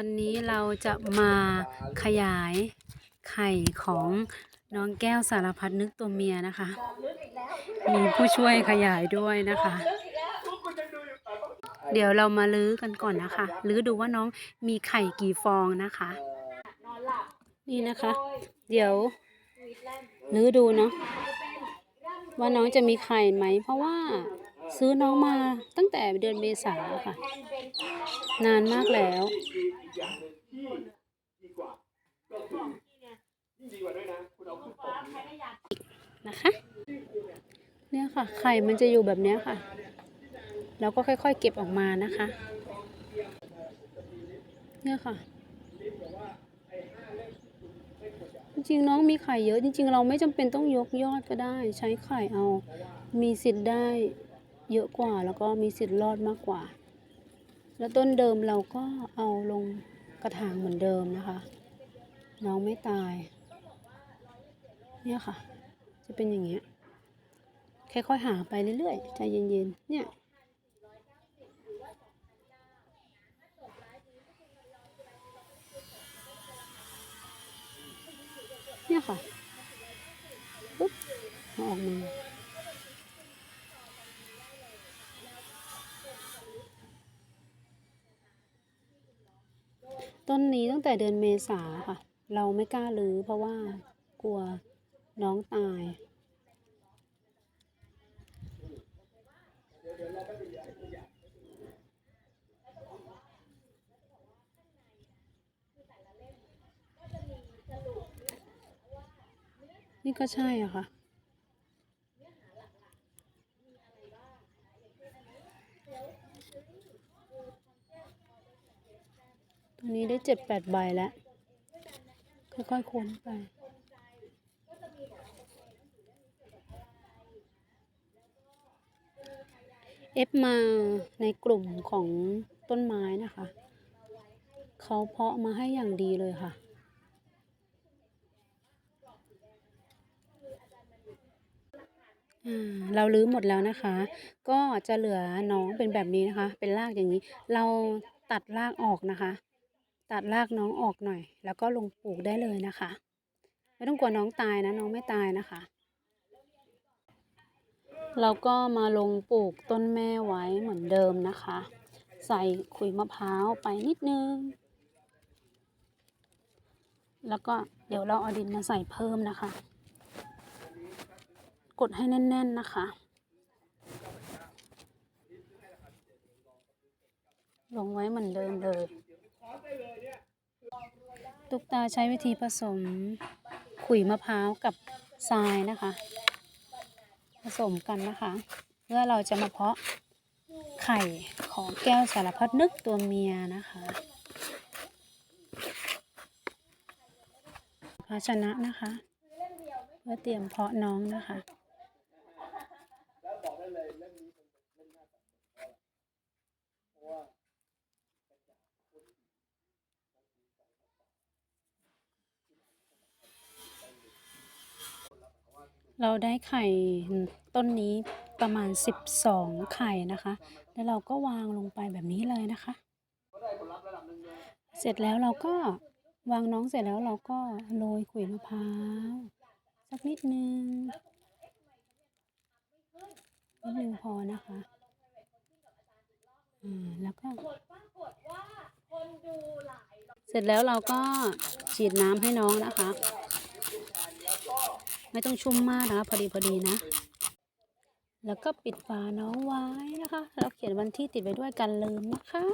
วันนี้เราจะมาขยายไข่ของน้องแก้วสารพัดนึกตัวเมียนะคะ มีผู้ช่วยขยายด้วยนะคะ เดี๋ยวเรามาลื้อกันก่อนนะคะ ลื้อดูว่าน้องมีไข่กี่ฟองนะคะ นี่นะคะ เดี๋ยวลื้อดูเนาะว่าน้องจะมีไข่ไหม เพราะว่า ซื้อน้องมาตั้งแต่เดือนเมษาค่ะ นานมากแล้วนะคะเนี่ยค่ะ ไข่มันจะอยู่แบบนี้ค่ะ แล้วก็ค่อยๆ เก็บออกมานะคะ เนี่ยค่ะ จริงๆน้องมีไข่เยอะ จริง ๆ เราไม่จำเป็นต้องยกยอดก็ได้ ใช้ไข่เอา มีสิทธิ์ได้ เยอะกว่าแล้วก็มีสิทธิ์รอดมากกว่า แล้วต้นเดิมเราก็เอาลงกระถางเหมือนเดิมนะคะ น้องไม่ตาย เนี่ยค่ะ จะเป็นอย่างเงี้ยค่อยๆหาไปเรื่อยๆใจเย็นๆเนี่ยเนี่ยค่ะปุ๊บอาออกมา ต้นนี้ตั้งแต่เดือนเมษาค่ะ เราไม่กล้ารื้อเพราะว่ากลัวน้องตาย นี่ก็ใช่อะค่ะ ตรงนี้ได้เจ็ดแปดใบแล้ว ค่อยๆค้นไป เอฟมาในกลุ่มของต้นไม้นะคะ เขาเพาะมาให้อย่างดีเลยค่ะเราลื้อหมดแล้วนะคะ ก็จะเหลือน้องเป็นแบบนี้นะคะ เป็นรากอย่างนี้ เราตัดรากออกนะคะ ตัดรากน้องออกหน่อย แล้วก็ลงปลูกได้เลยนะคะ ไม่ต้องกลัวน้องตายนะน้องไม่ตายนะคะ เราก็มาลงปลูกต้นแม่ไว้เหมือนเดิมนะคะ ใส่ขุยมะพร้าวไปนิดนึง แล้วก็เดี๋ยวเราเอาดินมาใส่เพิ่มนะคะ กดให้แน่น ๆนะคะ ลงไว้เหมือนเดิมเลย ตุกตาใช้วิธีผสมขุยมะพร้าวกับทรายนะคะ ผสมกันนะคะ เพื่อเราจะมาเพาะไข่ของแก้วสารพัดนึกตัวเมียนะคะภาชนะนะคะ เพื่อเตรียมเพาะน้องนะคะ เราได้ไข่ต้นนี้ประมาณ 12 ไข่นะคะ แล้วเราก็วางลงไปแบบนี้เลยนะคะ เสร็จแล้วเราก็วางน้องเสร็จแล้วเราก็โรยขุยมะพร้าวสักนิดนึงนิดนึงพอนะคะอ่าแล้วก็เสร็จแล้วเราก็ฉีดน้ำให้น้องนะคะ ไม่ต้องชุ่มมากนะคะพอดีพอดีนะ แล้วก็ปิดฝาน้องไว้นะคะ แล้วเขียนวันที่ติดไว้ด้วยกันลืมนะคะ